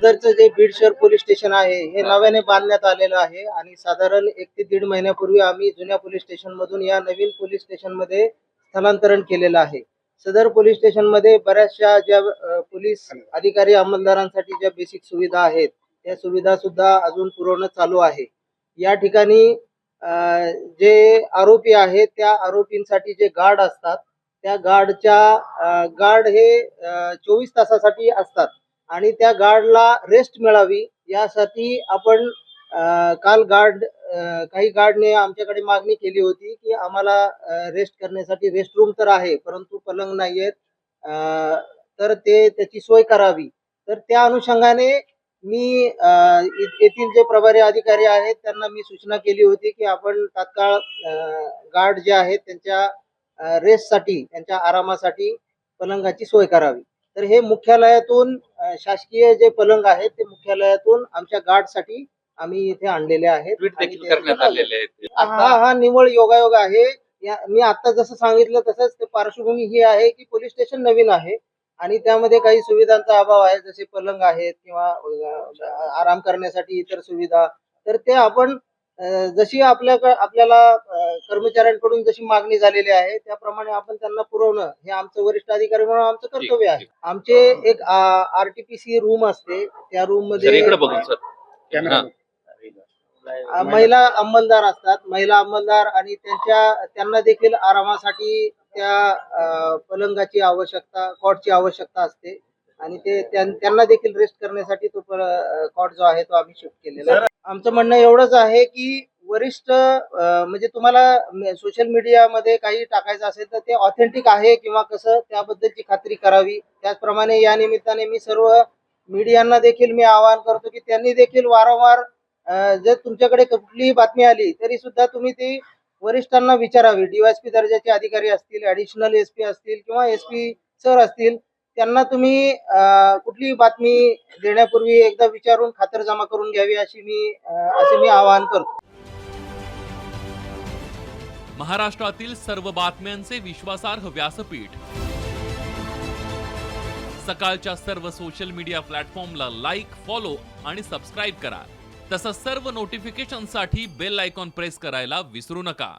सदरचं जे बीड शहर police station आहे हे नव्याने बांधण्यात आलेलं आहे आणि साधारण एक ते दीड महिन्यापूर्वी आम्ही जुन्या पोलीस स्टेशन मधून या नवीन पोलीस स्टेशनमध्ये स्थलांतरण केलेलं आहे. सदर पोलीस स्टेशनमध्ये बऱ्याचशा ज्या पोलीस अधिकारी अंमलदारांसाठी ज्या बेसिक सुविधा आहेत त्या सुविधा सुद्धा अजून पुरवणं चालू आहे. या ठिकाणी जे आरोपी आहेत त्या आरोपींसाठी जे गार्ड असतात त्या गार्डच्या गार्ड हे चोवीस तासासाठी असतात. आणि त्या गार्डला रेस्ट मिळावी यासाठी आपण काल गार्ड काही गार्डने आमच्याकडे मागणी केली होती की आम्हाला रेस्ट करण्यासाठी रेस्ट रूम तर आहे परंतु पलंग नाही आहेत तर ते त्याची सोय करावी. तर त्या अनुषंगाने मी येथील जे प्रभारी अधिकारी आहेत त्यांना मी सूचना केली होती की आपण तात्काळ गार्ड जे आहेत त्यांच्या रेस्टसाठी त्यांच्या आरामासाठी पलंगाची सोय करावी. तर हे मुख्यालयातून शासकीय जे पलंग आहेत ते मुख्यालयातून आमच्या गार्डसाठी आम्ही इथे आणलेले आहेत. ट्विट आणि देखील ते- करण्यात आलेले आहेत. हा हा निवळ योगायोग आहे. या मी आता जसं सांगितलं तसंच ते पार्श्वभूमी ही आहे की पोलीस स्टेशन नवीन आहे. आणि त्यामध्ये काही सुविधांचा अभाव आहे जसे पलंग आहेत किंवा अ, आराम करण्यासाठी इतर सुविधा. तर ते आपण जशी आपल्या आपल्याला कर्मचाऱ्यांकडून जशी मागणी झालेली आहे त्याप्रमाणे आपण त्यांना पुरवणं हे आमचं वरिष्ठ अधिकारी म्हणून आमचं कर्तव्य आहे. आमचे एक आरटीपीसी रूम असते त्या रूम सर. इकडे मध्ये महिला अंमलदार असतात. महिला अंमलदार आणि त्यांच्या त्यांना देखील आरामासाठी त्या पलंगाची आवश्यकता कॉटची आवश्यकता असते. आणि ते त्यांना देखील रेस्ट करण्यासाठी तो कॉट जो आहे तो आम्ही शिफ्ट केलेला आमचं म्हणणं एवढंच आहे की वरिष्ठ म्हणजे तुम्हाला सोशल मीडियामध्ये काही टाकायचं असेल तर ते ऑथेंटिक आहे किंवा कसं त्याबद्दलची खात्री करावी. त्याचप्रमाणे या निमित्ताने मी सर्व मीडियांना देखील मी आवाहन करतो की त्यांनी देखील वारंवार जर तुमच्याकडे कुठलीही बातमी आली तरी सुद्धा तुम्ही ती वरिष्ठांना विचारावी. डीवायसपी दर्जाचे अधिकारी असतील ऍडिशनल एस पी असतील किंवा एस पी सर असतील त्यांना तुम्ही कुठलीही बातमी देण्यापूर्वी एकदा विचारून खातरजमा करून घ्यावी अशी मी असे मी आवाहन करतो. महाराष्ट्रातील सर्व बातम्यांचे विश्वासार्ह व्यासपीठ. सकाळच्या सर्व सोशल मीडिया प्लॅटफॉर्मला लाईक फॉलो आणि सबस्क्राईब करा. तसंच सर्व नोटिफिकेशनसाठी बेल आयकॉन प्रेस करायला विसरू नका.